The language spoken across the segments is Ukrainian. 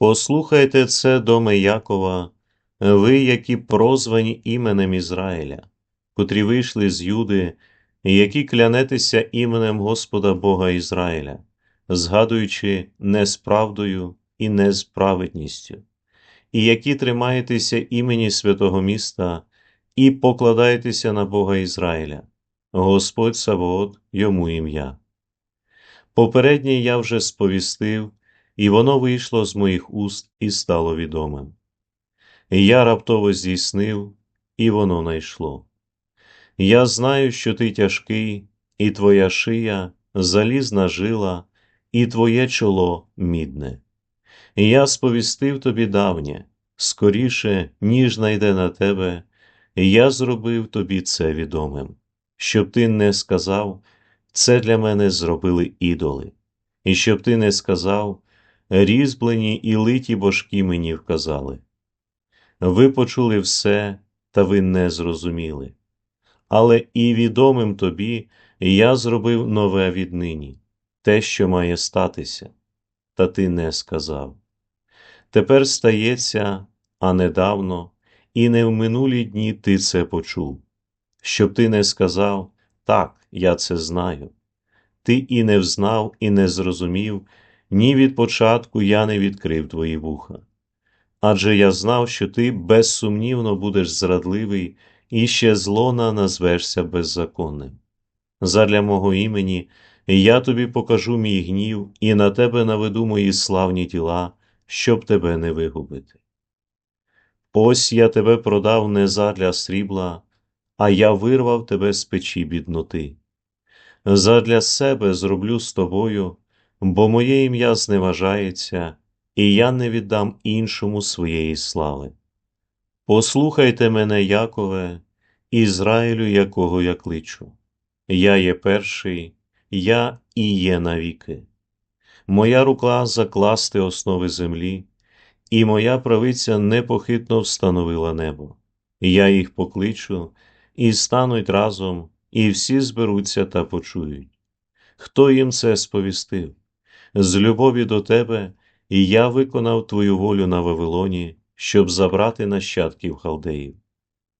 Послухайте це, доме Якова, ви, які прозвані іменем Ізраїля, котрі вийшли з Юди, які клянетеся іменем Господа Бога Ізраїля, згадуючи несправдою і несправедністю, і які тримаєтеся імені святого міста і покладаєтеся на Бога Ізраїля, Господь Савоот йому ім'я. Попереднє я вже сповістив, і воно вийшло з моїх уст і стало відомим. Я раптово здійснив, і воно найшло. Я знаю, що ти тяжкий, і твоя шия залізна жила, і твоє чоло мідне. Я сповістив тобі давнє, скоріше, ніж найде на тебе, я зробив тобі це відомим, щоб ти не сказав, це для мене зробили ідоли, і щоб ти не сказав, різьблені і литі божки мені вказали. Ви почули все, та ви не зрозуміли. Але і відомим тобі я зробив нове віднині, те, що має статися, та ти не сказав. Тепер стається, а недавно, і не в минулі дні ти це почув, щоб ти не сказав так, я це знаю. Ти і не взнав, і не зрозумів, ні від початку я не відкрив твої вуха. Адже я знав, що ти безсумнівно будеш зрадливий і ще злона назвешся беззаконним. Задля мого імені я тобі покажу мій гнів і на тебе наведу мої славні тіла, щоб тебе не вигубити. Ось я тебе продав не задля срібла, а я вирвав тебе з печі бідноти. Задля себе зроблю з тобою, бо моє ім'я зневажається, і я не віддам іншому своєї слави. Послухайте мене, Якове, Ізраїлю, якого я кличу. Я є перший, я і є навіки. Моя рука закласти основи землі, і моя правиця непохитно встановила небо. Я їх покличу, і стануть разом, і всі зберуться та почують. Хто їм це сповістив? З любові до тебе, і я виконав твою волю на Вавилоні, щоб забрати нащадків халдеїв.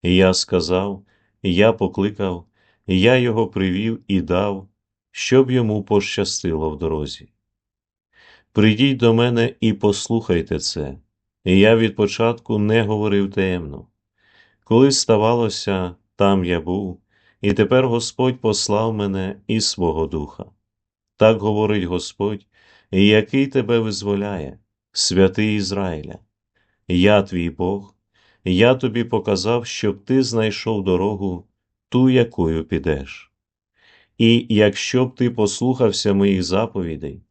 Я сказав, я покликав, я його привів і дав, щоб йому пощастило в дорозі. Прийдіть до мене і послухайте це, я від початку не говорив таємно. Коли ставалося, там я був, і тепер Господь послав мене і свого духа. Так говорить Господь, який тебе визволяє, святий Ізраїля. Я твій Бог, я тобі показав, щоб ти знайшов дорогу, ту, якою підеш. І якщо б ти послухався моїх заповідей,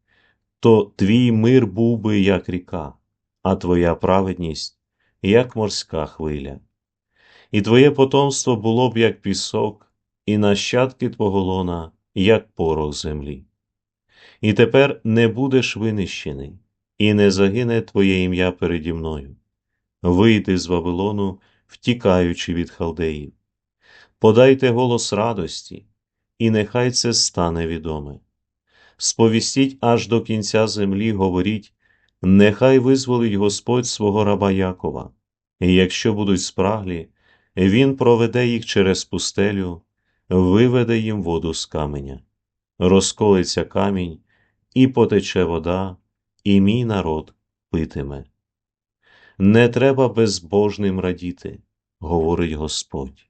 то твій мир був би як ріка, а твоя праведність як морська хвиля. І твоє потомство було б як пісок, і нащадки твого лона, як порох землі. І тепер не будеш винищений, і не загине твоє ім'я переді мною. Вийди з Вавилону, втікаючи від халдеїв. Подайте голос радості, і нехай це стане відоме. Сповістіть аж до кінця землі, говоріть, нехай визволить Господь свого раба Якова, і якщо будуть спраглі, Він проведе їх через пустелю, виведе їм воду з каменя, розколиться камінь, і потече вода, і мій народ питиме. Не треба безбожним радіти, говорить Господь.